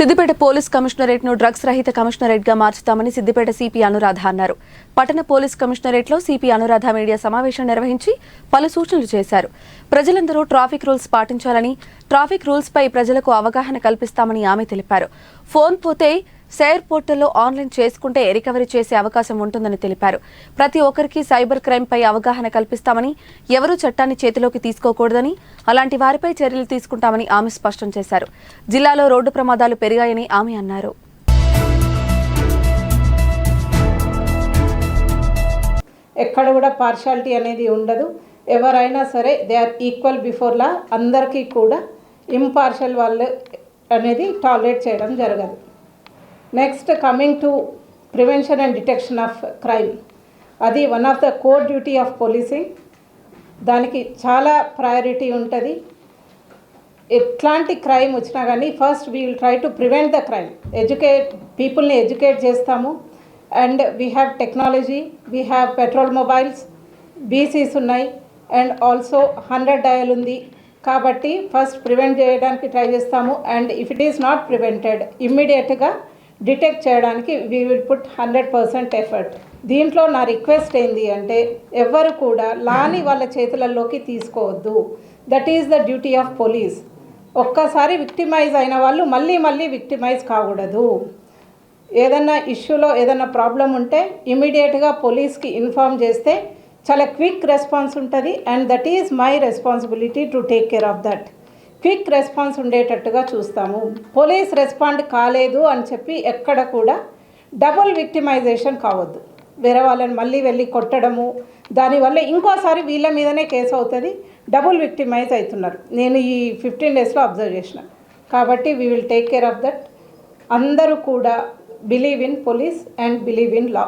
Siddipet police కమిషనరేట్ను drugs రహిత కమిషనరేట్గా మార్చుతామని సిద్దిపేట సిపి అనురాధ అన్నారు. పట్టణ పోలీస్ కమిషనరేట్లో సిపి అనురాధ మీడియా సమావేశం నిర్వహించి పలు సూచనలు చేశారు. ప్రజలందరూ ట్రాఫిక్ రూల్స్ పాటించాలని ట్రాఫిక్ రూల్స్ పై ప్రజలకు అవగాహన కల్పిస్తామని ఆమె తెలిపారు. ఫోన్ పోతే సేర్ పోర్టల్లో ఆన్లైన్ చేసుకుంటే రికవరీ చేసే అవకాశం ఉంటుందని తెలిపారు. ప్రతి ఒక్కరికి సైబర్ క్రైమ్ పై అవగాహన కల్పిస్తామని ఎవరూ చట్టాన్ని చేతిలోకి తీసుకోకూడదని అలాంటి వారిపై చర్యలు తీసుకుంటామని ఆమె స్పష్టం చేశారు. జిల్లాలో రోడ్డు ప్రమాదాలు పెరిగాయని ఆమె అన్నారు. ఎక్కడ కూడా పార్షాలిటీ అనేది ఉండదు. ఎవరైనా సరే దే ఆర్ ఈక్వల్ బిఫోర్లా అందరికీ కూడా ఇంపార్షల్ వాళ్ళు అనేది టాలరేట్ చేయడం జరగదు. Next coming to prevention and detection of crime అది one of the core duty of policing దానికి చాలా ప్రయారిటీ ఉంటుంది. ఎట్లాంటి క్రైమ్ వచ్చినా కానీ first we will try to prevent the crime educate పీపుల్ని ఎడ్యుకేట్ చేస్తాము. And we have technology we have patrol mobiles BCs ఉన్నాయి. అండ్ ఆల్సో హండ్రెడ్ డయల్ ఉంది. కాబట్టి ఫస్ట్ ప్రివెంట్ చేయడానికి ట్రై చేస్తాము. And if it is not prevented ఇమ్మీడియట్గా detect చేయడానికి we will put hundred percent effort దీంట్లో నా రిక్వెస్ట్ ఏంది అంటే ఎవ్వరు కూడా లాని వాళ్ళ చేతులలోకి తీసుకోవద్దు. That is the duty of police ఒక్కసారి విక్టిమైజ్ అయిన వాళ్ళు మళ్ళీ మళ్ళీ విక్టిమైజ్ కాకూడదు. ఏదన్నా ఇష్యూలో ఏదన్నా ప్రాబ్లం ఉంటే ఇమీడియట్గా పోలీస్కి ఇన్ఫామ్ చేస్తే చాలా క్విక్ రెస్పాన్స్ ఉంటుంది and that is my responsibility to take care of that quick response ఉండేటట్టుగా చూస్తాము. పోలీస్ రెస్పాండ్ కాలేదు అని చెప్పి ఎక్కడ కూడా డబుల్ విక్టిమైజేషన్ కావద్దు. వేరే వాళ్ళని మళ్ళీ వెళ్ళి కొట్టడము దానివల్ల ఇంకోసారి వీళ్ళ మీదనే కేసు అవుతుంది డబుల్ విక్టిమైజ్ అవుతున్నారు. నేను ఈ ఫిఫ్టీన్ డేస్లో అబ్జర్వ్ చేసిన. కాబట్టి we will take care of that అందరూ కూడా believe in police and believe in law